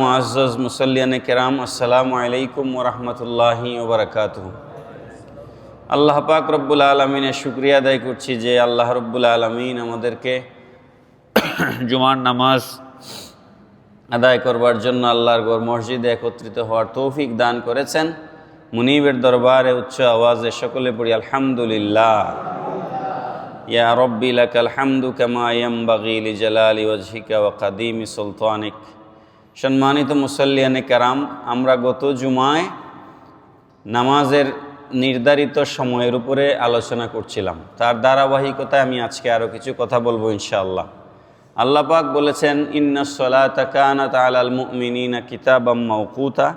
মুআজ্জাজ মুসল্লিয়ানে কেরাম, আসসালামু আলাইকুম ওরহমতুল্লাহি ওবরাকাত আল্লাহ পাক রব্বুল আলমিনের শুক্রিয়া আদায় করছি যে আল্লাহ রব্বুল আলমিন আমাদেরকে জুমার নামাজ আদায় করবার জন্য আল্লাহর গর মসজিদে একত্রিত হওয়ার তৌফিক দান করেছেন। মুনিবের দরবারে উচ্চ আওয়াজে সকলে পড়ি, আলহামদুলিল্লাহ। ইয়া রব্বি লাকাল হামদু কামা ইয়ামবাগি লিজালালি ওয়াজহিকা ওয়া কাদিমি সুলতানিক। সম্মানিত মুসল্লিয়ানে কারাম, আমরা গত জুমায় নামাজের নির্ধারিত সময়ের উপরে আলোচনা করছিলাম। তার ধারাবাহিকতায় আমি আজকে আরও কিছু কথা বলব ইনশাআল্লাহ। আল্লাহ পাক বলেছেন, ইন্না সলাতা কানাত আলাল মুমিনিনা কিতাবাম মাওকুতা।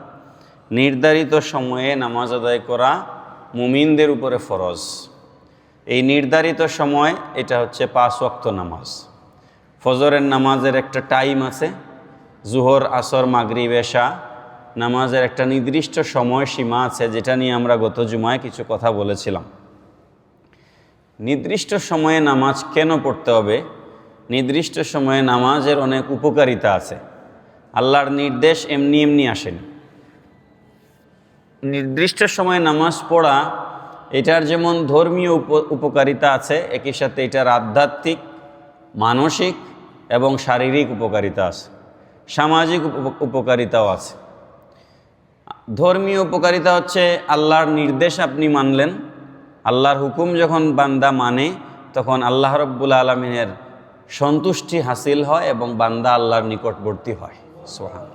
নির্ধারিত সময়ে নামাজ আদায় করা মুমিনদের উপরে ফরজ। এই নির্ধারিত সময়, এটা হচ্ছে পাঁচ ওয়াক্ত নামাজ। ফজরের নামাজের একটা টাইম আছে জুহর, আসর, মাগরিব, এশা নামাজের একটা নির্দিষ্ট সময় সীমা আছে, যেটা নিয়ে আমরা গত জুমায় কিছু কথা বলেছিলাম। নির্দিষ্ট সময়ে নামাজ কেন পড়তে হবে? নির্দিষ্ট সময়ে নামাজের অনেক উপকারিতা আছে। আল্লাহর নির্দেশ এমনি এমনি আসেনি। নির্দিষ্ট সময়ে নামাজ পড়া, এটার যেমন ধর্মীয় উপ, উপকারিতা আছে, একই সাথে এটার আধ্যাত্মিক, মানসিক এবং শারীরিক উপকারিতা আছে। সামাজিক উপকারিতাও আছে। ধর্মীয় উপকারিতা হচ্ছে আল্লাহর নির্দেশ আপনি মানলেন। আল্লাহর হুকুম যখন বান্দা মানে তখন আল্লাহ রব্বুল আলমিনের সন্তুষ্টি হাসিল হয় এবং বান্দা আল্লাহর নিকটবর্তী হয়। সোহান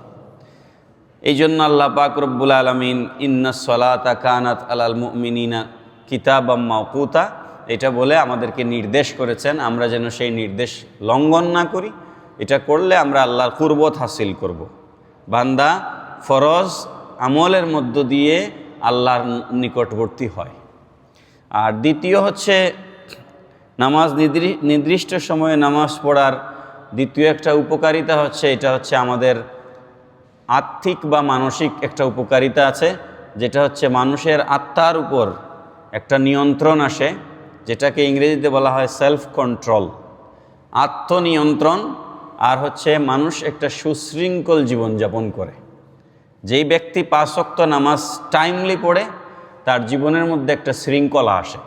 এই জন্য আল্লাহ পাক রব্বুল আলমিন ইন্না সলাতা কানাত আলাল মুমিনিনা কিতাবাম মাকুতা এটা বলে আমাদেরকে নির্দেশ করেছেন, আমরা যেন সেই নির্দেশ লঙ্ঘন না করি। এটা করলে আমরা আল্লাহর কুরবত হাসিল করব। বান্দা ফরজ আমলের মধ্য দিয়ে আল্লাহর নিকটবর্তী হয় আর দ্বিতীয় হচ্ছে নামাজ নির্দিষ্ট সময়ে নামাজ পড়ার দ্বিতীয় একটা উপকারিতা হচ্ছে, এটা হচ্ছে আমাদের আর্থিক বা মানসিক একটা উপকারিতা আছে, যেটা হচ্ছে মানুষের আত্মার উপর একটা নিয়ন্ত্রণ আসে, যেটাকে ইংরেজিতে বলা হয় সেলফ কন্ট্রোল আত্মনিয়ন্ত্রণ আর হচ্ছে মানুষ একটা সুশৃঙ্খল জীবনযাপন করে। যেই ব্যক্তি পাঁচক্ত নামাজ টাইমলি পড়ে, তার জীবনের মধ্যে একটা শৃঙ্খলা আসে।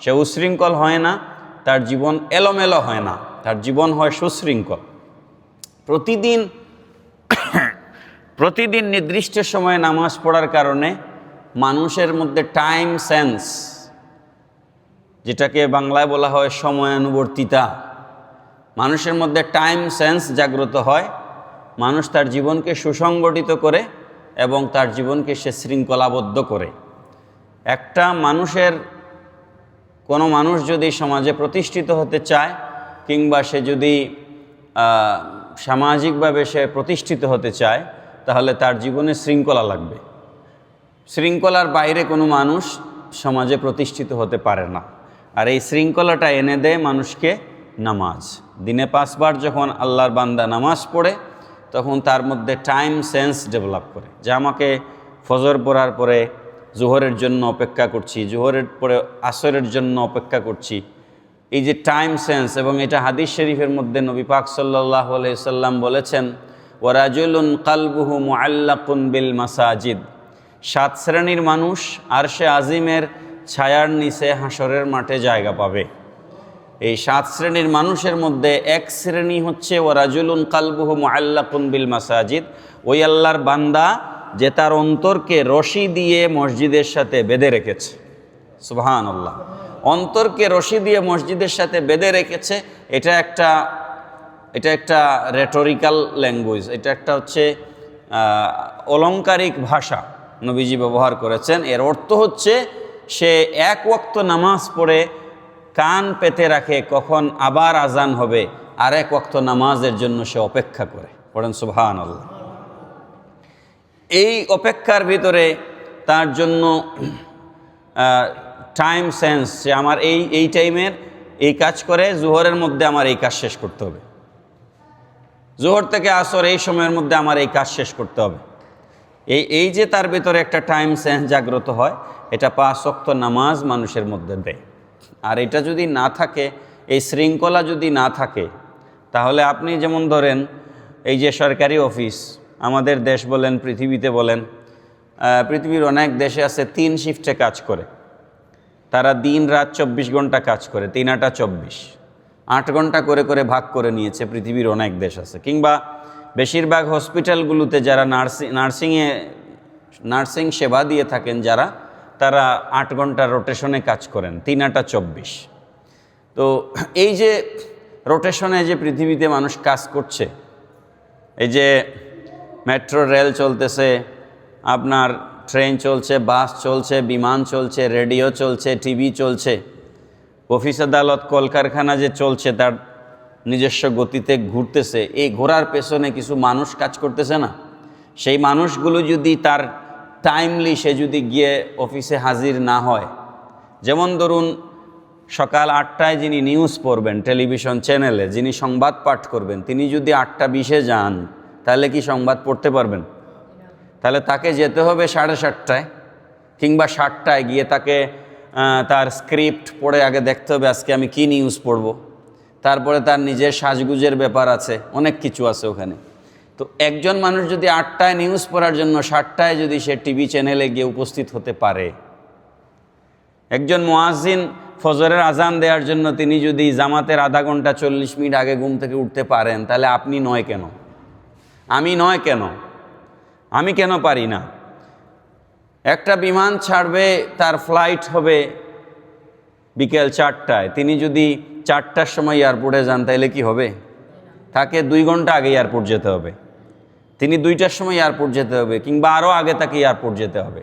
সে উশৃঙ্খল হয় না, তার জীবন এলোমেলো হয় না, তার জীবন হয় সুশৃঙ্খল। প্রতিদিন প্রতিদিন নির্দিষ্ট সময়ে নামাজ পড়ার কারণে মানুষের মধ্যে টাইম সেন্স যেটাকে বাংলায় বলা হয় সময়ানুবর্তিতা মানুষের মধ্যে টাইম সেন্স জাগ্রত হয়, মানুষ তার জীবনকে সুসংগঠিত করে এবং তার জীবনকে সে শৃঙ্খলাবদ্ধ করে। একটা মানুষের, কোনো মানুষ যদি সমাজে প্রতিষ্ঠিত হতে চায় কিংবা সে যদি সামাজিকভাবে সে প্রতিষ্ঠিত হতে চায়, তাহলে তার জীবনে শৃঙ্খলা লাগবে। শৃঙ্খলার বাইরে কোনো মানুষ সমাজে প্রতিষ্ঠিত হতে পারে না। আর এই শৃঙ্খলাটা এনে দেয় মানুষকে নামাজ। দিনে পাঁচবার যখন আল্লাহর বান্দা নামাজ পড়ে, তখন তার মধ্যে টাইম সেন্স ডেভেলপ করে। যে আমাকে ফজর পড়ার পরে জোহরের জন্য অপেক্ষা করছি, জোহরের পরে আসরের জন্য অপেক্ষা করছি। এই যে টাইম সেন্স এবং এটা হাদিস শরীফের মধ্যে নবী পাক সাল্লাহ সাল্লাম বলেছেন ওরাজুলুন কালবুহু মুআল্লাকুন বিল মাসাজিদ। সাত শ্রেণির মানুষ আর সে আজিমের ছায়ার নিচে হাসরের মাঠে জায়গা পাবে। এই সাত শ্রেণির মানুষের মধ্যে এক শ্রেণি হচ্ছে ওরাজুলুন কালবুহু মুআল্লাকুন বিল মাসাজিদ। ওই আল্লাহর বান্দা যে তার অন্তরকে রশি দিয়ে মসজিদের সাথে বেঁধে রেখেছে। সুবহান আল্লাহ অন্তরকে রশি দিয়ে মসজিদের সাথে বেঁধে রেখেছে, এটা একটা এটা একটা রেটোরিক্যাল ল্যাঙ্গুয়েজ এটা একটা হচ্ছে অলঙ্কারিক ভাষা নবীজি ব্যবহার করেছেন। এর অর্থ হচ্ছে সে এক ওক্ত নামাজ পড়ে কান পেতে রাখে, কখন আবার আজান হবে আর এক ওক্ত নামাজের জন্য সে অপেক্ষা করে। পড়েন সুবহান আল্লাহ এই অপেক্ষার ভিতরে তার জন্য টাইম সেন্স যে আমার এই এই টাইমের এই কাজ করে, জোহরের মধ্যে আমার এই কাজ শেষ করতে হবে। জোহর থেকে আসর এই সময়ের মধ্যে আমার এই কাজ শেষ করতে হবে। এই এই যে তার ভিতরে একটা টাইম সেন্স জাগ্রত হয়, এটা পাঁচ অক্ত নামাজ মানুষের মধ্যে দেয়। আর এটা যদি না থাকে, এই শৃঙ্খলা যদি না থাকে, তাহলে আপনি যেমন ধরেন, এই যে সরকারি অফিস, আমাদের দেশ বলেন, পৃথিবীতে বলেন পৃথিবীর অনেক দেশে আছে তিন শিফটে কাজ করে। তারা দিন রাত চব্বিশ ঘণ্টা কাজ করে, তিন আটা চব্বিশ। আট ঘণ্টা করে করে ভাগ করে নিয়েছে পৃথিবীর অনেক দেশ আছে। কিংবা বেশিরভাগ হসপিটালগুলোতে যারা নার্সিং, নার্সিংয়ে, নার্সিং সেবা দিয়ে থাকেন, যারা তারা আট ঘণ্টা রোটেশনে কাজ করেন, তিন আটা চব্বিশ। তো এই যে রোটেশনে যে পৃথিবীতে মানুষ কাজ করছে, এই যে মেট্রো রেল চলতেছে, আপনার ট্রেন চলছে বাস চলছে, বিমান চলছে রেডিও চলছে টিভি চলছে অফিস আদালত কলকারখানা যে চলছে, তার নিজস্ব গতিতে ঘুরতেছে, এই ঘোরার পেছনে কিছু মানুষ কাজ করতেছে না? সেই মানুষগুলো যদি তার টাইমলি সে যদি গিয়ে অফিসে হাজির না হয়। যেমন ধরুন, সকাল আটটায় যিনি নিউজ পড়বেন টেলিভিশন চ্যানেলে যিনি সংবাদ পাঠ করবেন, তিনি যদি আটটা বিশে যান, তাহলে কি সংবাদ পড়তে পারবেন? তাহলে তাকে যেতে হবে সাড়ে সাতটায়, কিংবা সাতটায় গিয়ে তাকে তার স্ক্রিপ্ট পড়ে আগে দেখতে হবে, আজকে আমি কি নিউজ পড়ব? তারপরে তার নিজের সাজগুজের ব্যাপার আছে, অনেক কিছু আছে ওখানে। তো একজন মানুষ যদি আটটায় নিউজ পড়ার জন্য সাতটায় যদি সে টিভি চ্যানেলে গিয়ে উপস্থিত হতে পারে। একজন মোয়াজিন ফজরের আজান দেওয়ার জন্য তিনি যদি জামাতের আধা ঘণ্টা চল্লিশ মিনিট আগে ঘুম থেকে উঠতে পারেন, তাহলে আপনি নয় কেন? আমি নয় কেন? আমি কেন পারি না? একটা বিমান ছাড়বে, তার ফ্লাইট হবে বিকেল চারটায়। তিনি যদি চারটার সময় এয়ারপোর্টে যান, তাহলে কি হবে? তাকে দুই ঘণ্টা আগে এয়ারপোর্ট যেতে হবে। তিনি দুইটার সময় এয়ারপোর্ট যেতে হবে কিংবা আরও আগে তাকে এয়ারপোর্ট যেতে হবে।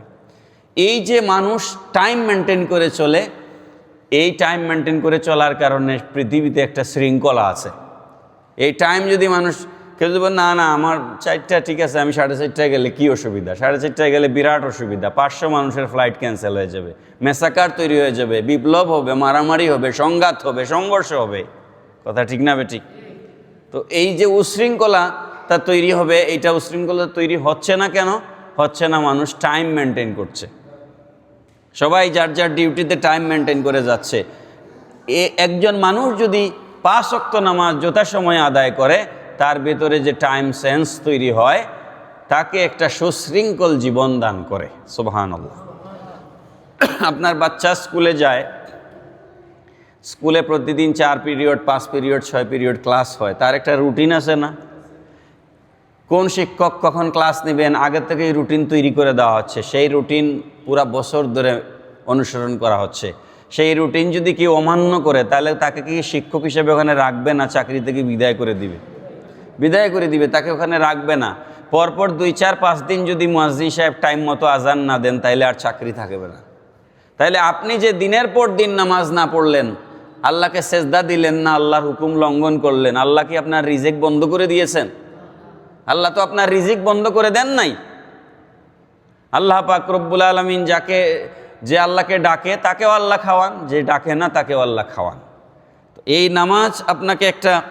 এই যে মানুষ টাইম মেনটেন করে চলে, এই টাইম মেনটেন করে চলার কারণে পৃথিবীতে একটা শৃঙ্খলা আছে। এই টাইম যদি মানুষ, কেউ যদি না না, আমার চারটা ঠিক আছে, আমি সাড়ে চারটায় গেলে কী অসুবিধা? সাড়ে চারটায় গেলে বিরাট অসুবিধা, পাঁচশো মানুষের ফ্লাইট ক্যান্সেল হয়ে যাবে মেসাকার তৈরি হয়ে যাবে, বিপ্লব হবে, মারামারি হবে, সংঘাত হবে, সংঘর্ষ হবে। কথা ঠিক না বেঠিক তো এই যে উশৃঙ্খলা তা তৈরি হবে, এইটা উশৃঙ্খলা তৈরি হচ্ছে না কেন? হচ্ছে না, মানুষ টাইম মেনটেন করছে। সবাই যার যার ডিউটিতে টাইম মেনটেন করে যাচ্ছে। এ, একজন মানুষ যদি পাঁচ অক্ত নামাজ যথাসময়ে আদায় করে, তার ভেতরে যে টাইম সেন্স তৈরি হয়, তাকে একটা সুশৃঙ্খল জীবন দান করে। সুবহান আপনার বাচ্চা স্কুলে যায়, স্কুলে প্রতিদিন চার পিরিয়ড পাঁচ পিরিয়ড ছয় পিরিয়ড ক্লাস হয়, তার একটা রুটিন আছে না? কোন শিক্ষক কখন ক্লাস নেবেন? আগে থেকেই রুটিন তৈরি করে দেওয়া হচ্ছে। সেই রুটিন পুরা বছর ধরে অনুসরণ করা হচ্ছে। সেই রুটিন যদি কেউ অমান্য করে, তাহলে তাকে কি শিক্ষক হিসেবে ওখানে রাখবে না, চাকরি থেকে বিদায় করে দিবে? বিদায় করে দিবে, তাকে ওখানে রাখবে না। পরপর দুই, চার, পাঁচ দিন যদি মুয়াজ্জিন সাহেব টাইম মতো আজান না দেন, তাহলে আর চাকরি থাকবে না। তাহলে আপনি যে দিনের পর দিন নামাজ না পড়লেন, আল্লাহকে সেজদা দিলেন না, আল্লাহর হুকুম লঙ্ঘন করলেন, আল্লাহ কি আপনার রিজেক বন্ধ করে দিয়েছেন? আল্লাহ তো আপনার রিজিক বন্ধ করে দেন নাই। আল্লাহ পাক রব্বুল আলমিন যাকে, যে আল্লাহকে ডাকে, তাকেও আল্লাহ খাওয়ান, যে ডাকে না, তাকেও আল্লাহ খাওয়ান। এই নামাজ আপনাকে একটা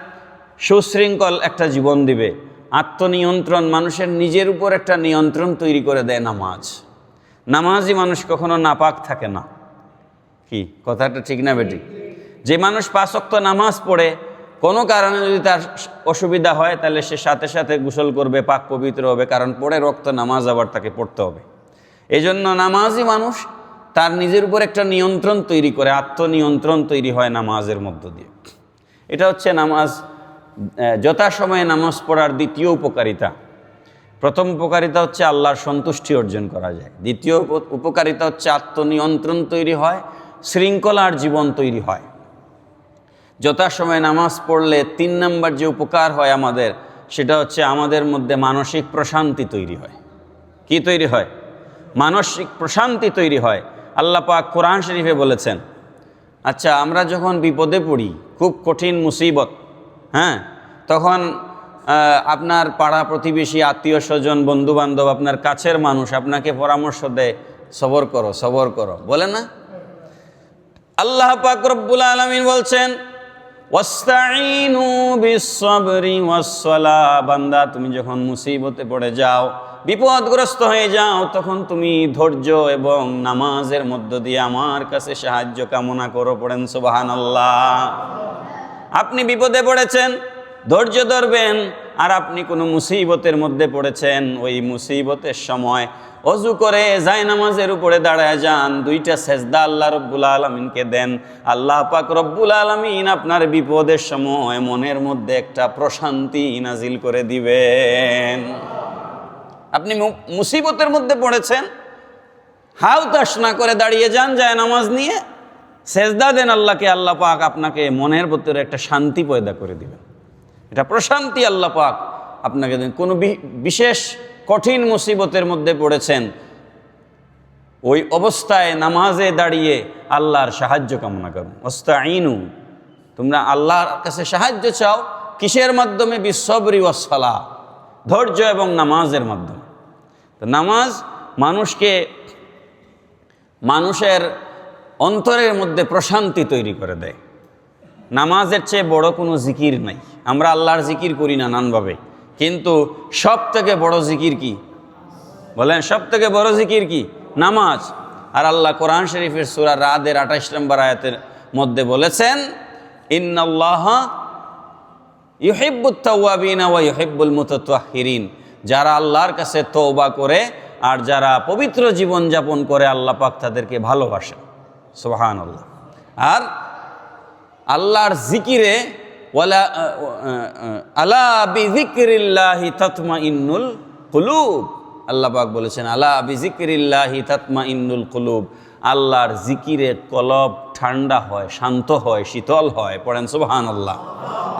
সুশৃঙ্খল একটা জীবন দিবে। আত্মনিয়ন্ত্রণ, মানুষের নিজের উপর একটা নিয়ন্ত্রণ তৈরি করে দেয় নামাজ। নামাজই মানুষ কখনো নাপাক থাকে না। কি? কথাটা ঠিক না বেটি? যে মানুষ পাঁচক্ত নামাজ পড়ে কোনো কারণে যদি তার অসুবিধা হয়, তাহলে সে সাথে সাথে গোসল করবে, পাক পবিত্র হবে, কারণ পড়ে রক্ত নামাজ আবার তাকে পড়তে হবে। এই জন্য নামাজই মানুষ তার নিজের উপর একটা নিয়ন্ত্রণ তৈরি করে, আত্মনিয়ন্ত্রণ তৈরি হয় নামাজের মধ্য দিয়ে। এটা হচ্ছে নামাজ যথাসময়ে নামাজ পড়ার দ্বিতীয় উপকারিতা। প্রথম উপকারিতা হচ্ছে আল্লাহর সন্তুষ্টি অর্জন করা যায়। দ্বিতীয় উপকারিতা হচ্ছে আত্মনিয়ন্ত্রণ তৈরি হয়, শৃঙ্খলার জীবন তৈরি হয়। যথাসময়ে নামাজ পড়লে তিন নম্বর যে উপকার হয় আমাদের, সেটা হচ্ছে আমাদের মধ্যে মানসিক প্রশান্তি তৈরি হয়। কি তৈরি হয়? মানসিক প্রশান্তি তৈরি হয়। আল্লাহ পাক কোরআন শরীফে বলেছেন আচ্ছা আমরা যখন বিপদে পড়ি, খুব কঠিন মুসিবত হ্যাঁ তখন আপনার পাড়া প্রতিবেশী, আত্মীয় স্বজন, বন্ধুবান্ধব, আপনার কাছের মানুষ আপনাকে পরামর্শ দেয়, সবর করো সবর করো। বলে না? আল্লাহ পাক রব্বুল আলামিন বলছেন ওয়াস্তাইনু বিসসবরি ওয়াসসালাহ। বান্দা, তুমি যখন মুসিবতে পড়ে যাও, বিপদগ্রস্ত হয়ে যাও, তখন তুমি ধৈর্য এবং নামাজের মধ্য দিয়ে আমার কাছে সাহায্য কামনা করো পড়েন সুবহানাল্লাহ। আপনি বিপদে পড়েছেন, ধৈর্য ধরবেন, আর আপনি কোনো মুসিবতের মধ্যে পড়েছেন, ওই মুসিবতের সময় অজু করে নামাজের উপরে দাঁড়ায় যান, দুইটা সেজদা আল্লাহ রব্বুল আলমিনকে দেন। আল্লাহ পাক রব্বুল আলমিন আপনার বিপদের সময় মনের মধ্যে একটা প্রশান্তি নাজিল করে দিবেন। আপনি মুসিবতের মধ্যে পড়েছেন হাউ তাস না করে দাঁড়িয়ে যান যায় নামাজ নিয়ে, সেজদা দেন আল্লাহকে, আল্লাহ পাক আপনাকে মনের ভিতরে একটা শান্তি পয়দা করে দিবেন। এটা প্রশান্তি আল্লাহ পাক আপনাকে দেন। কোনো বিশেষ কঠিন মুসিবতের মধ্যে পড়েছেন। ওই অবস্থায় নামাজে দাঁড়িয়ে আল্লাহর সাহায্য কামনা করুন। ওস্তাইনু তোমরা আল্লাহর কাছে সাহায্য চাও কিসের মাধ্যমে? বিশ্ববরি ওয়াসফালা ধৈর্য এবং নামাজের মাধ্যমে। তো নামাজ মানুষকে মানুষের অন্তরের মধ্যে প্রশান্তি তৈরি করে দেয়। নামাজের চেয়ে বড় কোনো জিকির নাই। আমরা আল্লাহর জিকির করি না নানভাবে কিন্তু সব থেকে বড় জিকির কি? বলেন সব থেকে বড় জিকির কি? নামাজ। আর আল্লাহ কোরআন শরীফের সুরা রাদের আঠাশ নম্বর আয়াতের মধ্যে বলেছেন, ইন্নাল্লাহ ইউহিব্বুত তাওয়াবিনা ওয়া মুতাতাহহিরিন যারা আল্লাহর কাছে তওবা করে আর যারা পবিত্র জীবন যাপন করে আল্লাহ পাক তাদেরকে ভালোবাসেন। সুবহানাল্লাহ। আর আল্লাহর জিকিরে আলা বিজিক্রিল্লাহি তাতমা ইন্নুল কুলুব আল্লাপাক বলেছেন, আলা বিজিক্রিল্লাহি তাতমা ইন্নুল কুলুব। আল্লাহর জিকিরে কলব ঠান্ডা হয়, শান্ত হয়, শীতল হয়, পড়েন সুবহান আল্লাহ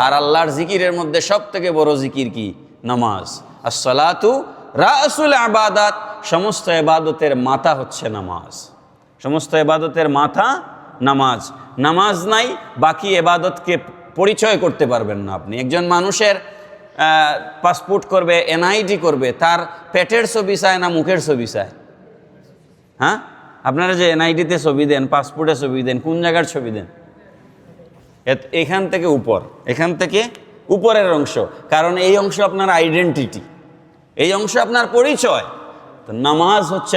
আর আল্লাহর জিকিরের মধ্যে সব থেকে বড় জিকির কি? নামাজ। আসসালাতু রাসুল আবাদাত। সমস্ত এবাদতের মাথা হচ্ছে নামাজ। সমস্ত এবাদতের মাথা নামাজ। নামাজ নাই, বাকি এবাদতকে পরিচয় করতে পারবেন না আপনি। একজন মানুষের পাসপোর্ট করবে, এনআইডি করবে, তার পেটের ছবি চায় না মুখের ছবি চায়? হ্যাঁ? আপনারা যে এনআইডিতে ছবি দেন, পাসপোর্টে ছবি দেন, কোন জায়গার ছবি দেন? এখান থেকে উপর, এখান থেকে উপরের অংশ, কারণ এই অংশ আপনার আইডেন্টিটি এই অংশ আপনার পরিচয়। তো নামাজ হচ্ছে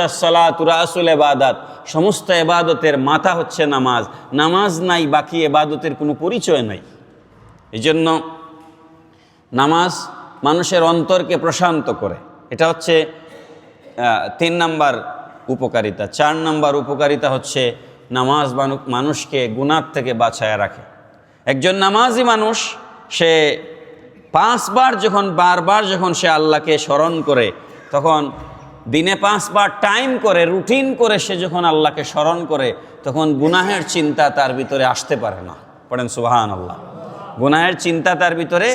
আসল এবাদাত, সমস্ত এবাদতের মাথা হচ্ছে নামাজ। নামাজ নাই, বাকি এবাদতের কোনো পরিচয় নাই। এই জন্য নামাজ মানুষের অন্তরকে প্রশান্ত করে। এটা হচ্ছে তিন নাম্বার উপকারিতা। চার নাম্বার উপকারিতা হচ্ছে নামাজ মানুষকে গুনার থেকে বাঁচায় রাখে। একজন নামাজি মানুষ, সে পাঁচবার যখন, বারবার যখন সে আল্লাহকে স্মরণ করে, তখন দিনে পাঁচবার টাইম করে রুটিন করে সে যখন আল্লাহকে স্মরণ করে, তখন গুনাহের চিন্তা তার ভিতরে আসতে পারে না। পড়েন সুবাহান আল্লাহ গুনাহের চিন্তা তার ভিতরে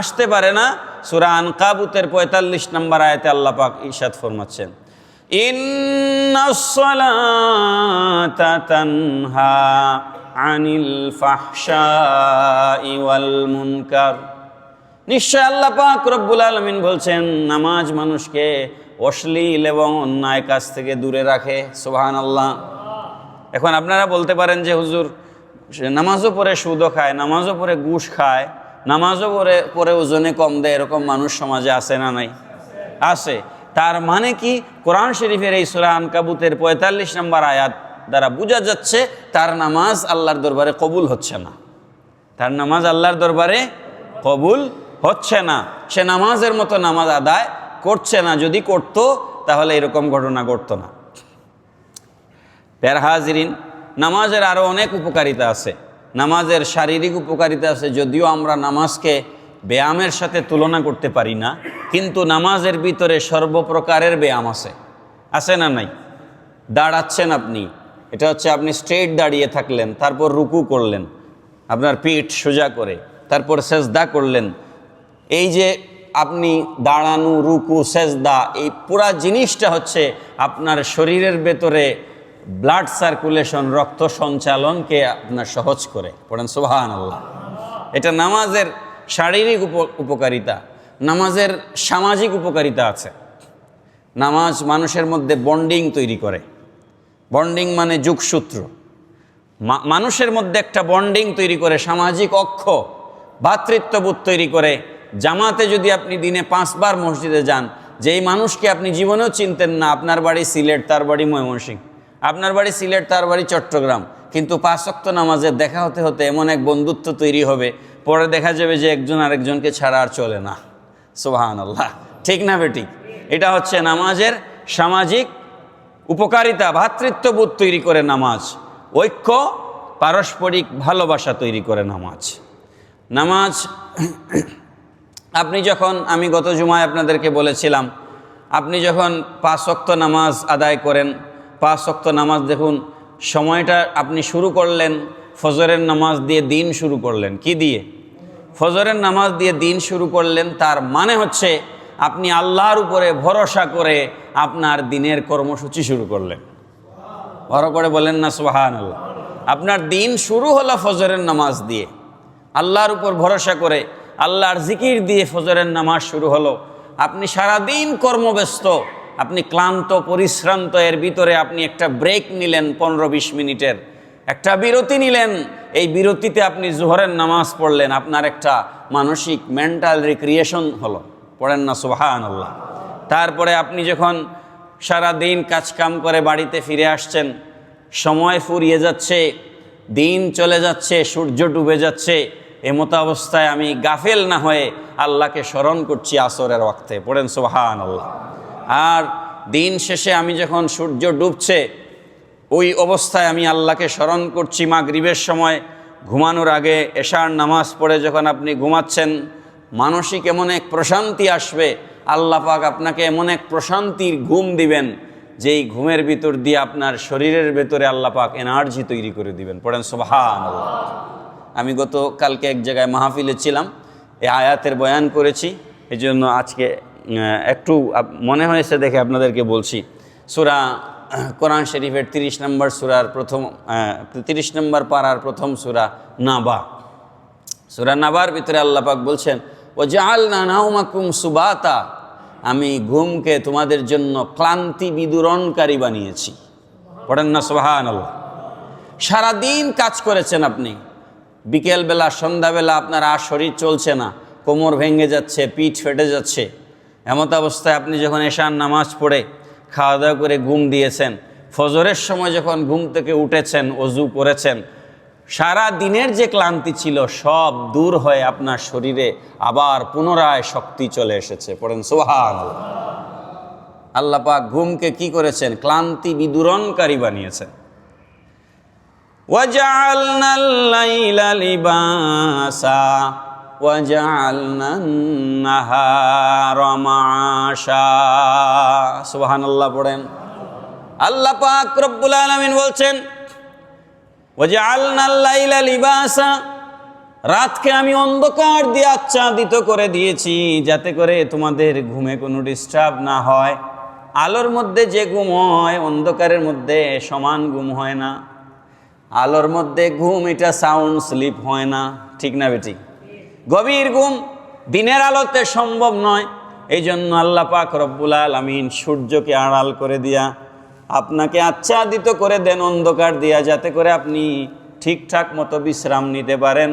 আসতে পারে না। সুরা আনকাবুতের পঁয়তাল্লিশ নম্বর আয়তে আল্লাহ পাক ইশাদ ফরমাচ্ছেন আনিল মুনকার। নিশ্চয় আল্লাহ পাক রব্বুল আলমিন বলছেন, নামাজ মানুষকে অশ্লীল এবং অন্যায় কাজ থেকে দূরে রাখে। সোহান আল্লাহ এখন আপনারা বলতে পারেন যে, হুজুর নামাজও পরে সুদও খায়, নামাজও পরে ঘুষ খায়, নামাজও পরে পরে ওজনে কম দেয়, এরকম মানুষ সমাজে আছে না নাই? আছে। তার মানে কি? কোরআন শরীফের এই সুরা আনকাবুতের পঁয়তাল্লিশ নম্বর আয়াত দ্বারা বোঝা যাচ্ছে, তার নামাজ আল্লাহর দরবারে কবুল হচ্ছে না। তার নামাজ আল্লাহর দরবারে কবুল হচ্ছে না। সে নামাজের মতো নামাজ আদায় করছে না। যদি করতো, তাহলে এরকম ঘটনা ঘটতো না। প্যার হাজিরিন নামাজের আরও অনেক উপকারিতা আছে। নামাজের শারীরিক উপকারিতা আছে, যদিও আমরা নামাজকে ব্যায়ামের সাথে তুলনা করতে পারি না, কিন্তু নামাজের ভিতরে সর্বপ্রকারের ব্যায়াম আছে। আছে না নাই? দাঁড়াচ্ছেন আপনি। এটা হচ্ছে আপনি স্ট্রেট দাঁড়িয়ে থাকলেন, তারপর রুকু করলেন, আপনার পিঠ সোজা করে, তারপর সেজদা করলেন। এই যে আপনি দাঁড়ানো, রুকু, সেজদা, এই পুরা জিনিসটা হচ্ছে আপনার শরীরের ভেতরে ব্লাড সার্কুলেশন রক্ত সঞ্চালনকে আপনার সহজ করে। পড়েন সুবাহান আল্লাহ এটা নামাজের শারীরিক উপ- উপকারিতা, নামাজের সামাজিক উপকারিতা আছে। নামাজ মানুষের মধ্যে বন্ডিং তৈরি করে। বন্ডিং মানে যুগসূত্র। মানুষের মধ্যে একটা বন্ডিং তৈরি করে, সামাজিক অক্ষ ভ্রাতৃত্ববোধ তৈরি করে। জামাতে যদি আপনি দিনে পাঁচবার মসজিদে যান, যেই মানুষকে আপনি জীবনেও চিনতেন না, আপনার বাড়ি সিলেট, তার বাড়ি ময়মনসিংহ। আপনার বাড়ি সিলেট, তার বাড়ি চট্টগ্রাম। কিন্তু পাঁচ ওয়াক্ত নামাজে দেখা হতে হতে এমন এক বন্ধুত্ব তৈরি হবে, পরে দেখা যাবে যে একজন আরেকজনকে ছাড়া আর চলে না। সোহান আল্লাহ ঠিক না বেঠিক এটা হচ্ছে নামাজের সামাজিক উপকারিতা ভ্রাতৃত্ববোধ তৈরি করে নামাজ, ঐক্য, পারস্পরিক ভালোবাসা তৈরি করে নামাজ। নামাজ, আপনি যখন, আমি গত জুমায় আপনাদেরকে বলেছিলাম, আপনি যখন পাঁচ অক্ত নামাজ আদায় করেন পাঁচ অক্ত নামাজ দেখুন, সময়টা আপনি শুরু করলেন, ফজরের নামাজ দিয়ে দিন শুরু করলেন। কি দিয়ে? ফজরের নামাজ দিয়ে দিন শুরু করলেন, তার মানে হচ্ছে আপনি আল্লাহর উপরে ভরসা করে আপনার দিনের কর্মসূচি শুরু করলেন। বড় করে বলেন না সোহান আল্লাহ আপনার দিন শুরু হলো ফজরের নামাজ দিয়ে। আল্লাহর উপর ভরসা করে আল্লাহর জিকির দিয়ে ফজরের নামাজ শুরু হলো। আপনি সারা দিন কর্মব্যস্ত আপনি ক্লান্ত, পরিশ্রান্ত, এর ভিতরে আপনি একটা ব্রেক নিলেন পনেরো বিশ মিনিটের। একটা বিরতি নিলেন। এই বিরতিতে আপনি জোহরের নামাজ পড়লেন। আপনার একটা মানসিক মেন্টাল রিক্রিয়েশন হলো। পড়েন না সুবাহান আল্লাহ তারপরে আপনি যখন সারা দিন কাজকাম করে বাড়িতে ফিরে আসছেন, সময় ফুরিয়ে যাচ্ছে, দিন চলে যাচ্ছে, সূর্য ডুবে যাচ্ছে, এমতো অবস্থায় আমি গাফেল না হয়ে আল্লাহকে স্মরণ করছি আসরের ওয়াক্তে। পড়েন সুবাহান আল্লাহ আর দিন শেষে আমি যখন সূর্য ডুবছে, ওই অবস্থায় আমি আল্লাহকে স্মরণ করছি মাগরিবের সময়। ঘুমানোর আগে এশার নামাজ পড়ে যখন আপনি ঘুমাচ্ছেন, মানসিক এমন এক প্রশান্তি আসবে, আল্লাহ পাক আপনাকে এমন এক প্রশান্তির ঘুম দিবেন, যেই ঘুমের ভিতর দিয়ে আপনার শরীরের ভেতরে আল্লাহ পাক এনার্জি তৈরি করে দিবেন। পড়েন আল্লাহ আমি গত কালকে এক জায়গায় মাহফিলে ছিলাম, এই আয়াতের বয়ান করেছি এই জন্য আজকে একটু মনে হয়েছে দেখে আপনাদেরকে বলছি। সুরা কোরআন শরীফের তিরিশ নম্বর সুরার প্রথম তিরিশ নম্বর পাড়ার প্রথম সুরা নাবা। সুরা নাবার ভিতরে আল্লাহ পাক বলছেন ও জাল না নাউমাকুম সুবাতা আমি ঘুমকে তোমাদের জন্য ক্লান্তি বিদুরণকারী বানিয়েছি। পড়েন না সোহান আল্লাহ সারাদিন কাজ করেছেন আপনি। বিকেলবেলা, সন্ধ্যাবেলা আপনার আর শরীর চলছে না। কোমর ভেঙে যাচ্ছে, পিঠ ফেটে যাচ্ছে। এমত অবস্থায় আপনি যখন এশান নামাজ পড়ে খাওয়া দাওয়া করে ঘুম দিয়েছেন, ফজরের সময় যখন ঘুম থেকে উঠেছেন, অজু করেছেন, সারা দিনের যে ক্লান্তি ছিল সব দূর হয়ে আপনার শরীরে আবার পুনরায় শক্তি চলে এসেছে। পড়েন সোহাগ আল্লাপাক ঘুমকে কি করেছেন? ক্লান্তি বিদূরণকারী বানিয়েছেন। ওয়াজাল وجعلنا النهار معاشا সুবহান আল্লাহ পড়েন আল্লাহ পাক রব্বুল আলামিন বলছেন وجعلنا الليل لباسا রাতকে আমি অন্ধকার দিয়ে আচ্ছাদিত করে দিয়েছি যাতে করে তোমাদের ঘুমে কোনো ডিস্টার্ব না হয় আলোর মধ্যে যে ঘুম হয় অন্ধকারের মধ্যে সমান ঘুম হয় না আলোর মধ্যে ঘুম এটা সাউন্ড স্লিপ হয় না ঠিক না বেটি গভীর ঘুম, দিনের আলোতে সম্ভব নয়। এই জন্য আল্লাহ পাক রব্বুল আলমিন সূর্যকে আড়াল করে দিয়া আপনাকে আচ্ছাদিত করে দেন অন্ধকার দিয়া, যাতে করে আপনি ঠিকঠাক মতো বিশ্রাম নিতে পারেন।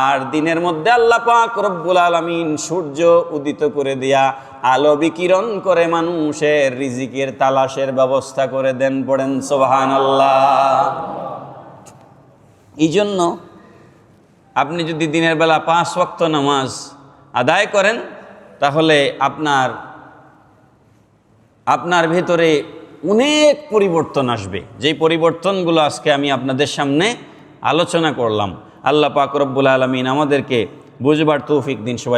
আর দিনের মধ্যে আল্লাহ পাক রব্বুল আলমিন সূর্য উদিত করে দিয়া আলো বিকিরণ করে মানুষের রিজিকের তালাশের ব্যবস্থা করে দেন, পড়েন সোহান আল্লাহ এই জন্য আপনি যদি দিনের বেলা পাঁচ ওয়াক্ত নামাজ আদায় করেন, তাহলে আপনার আপনার ভেতরে অনেক পরিবর্তন আসবে। যেই পরিবর্তনগুলো আজকে আমি আপনাদের সামনে আলোচনা করলাম। আল্লাহ পাক আলমিন আমাদেরকে বুঝবার তৌফিক দিন সবাই।